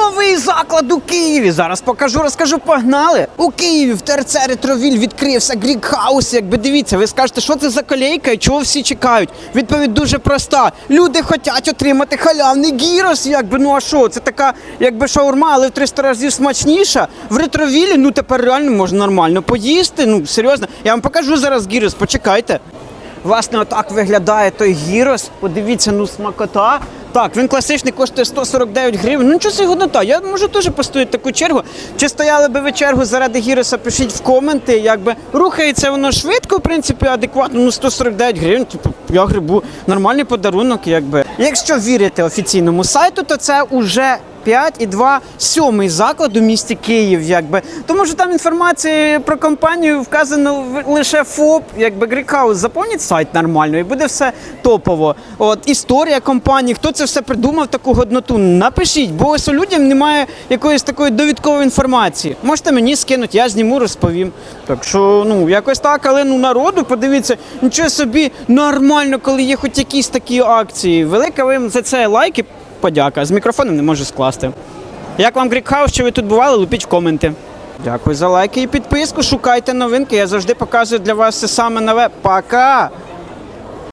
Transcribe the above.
Новий заклад у Києві. Зараз покажу, розкажу, погнали. У Києві в ТРЦ Ретровіль відкрився Грікхаус. Якби дивіться, ви скажете, що це за колейка і чого всі чекають? Відповідь дуже проста. Люди хочуть отримати халявний гірос. Якби ну а що? Це така, якби шаурма, але в 300 разів смачніша. В ретровілі, ну тепер реально можна нормально поїсти. Ну серйозно. Я вам покажу зараз гірос, почекайте. Власне, отак виглядає той гірос. Подивіться, ну смакота. Так, він класичний коштує 149 гривень. Ну нічого це годнота. Я можу теж постояти таку чергу. Чи стояли би ви чергу заради гіроса, пишіть в коменти. Якби рухається воно швидко, в принципі, адекватно. Ну 149 гривень. Типу, я грибу нормальний подарунок, якби. Якщо вірити офіційному сайту, то це уже 5 і 2 сьомий заклад у місті Київ, якби тому що там інформації про компанію вказано лише ФОП, якби Грікхаус. Заповніть сайт нормально і буде все топово. От історія компанії, хто це все придумав, таку годноту. Напишіть, бо ось у людям немає якоїсь такої довідкової інформації. Можете мені скинути, я зніму, розповім. Так що, ну якось так, але ну народу, подивіться, нічого собі нормально, коли є хоч якісь такі акції. Велика вам за це лайки. Подяка. З мікрофоном не можу скласти. Як вам Грікхаус, що ви тут бували, лупіть в коменти. Дякую за лайки і підписку. Шукайте новинки. Я завжди показую для вас все саме нове. Пока!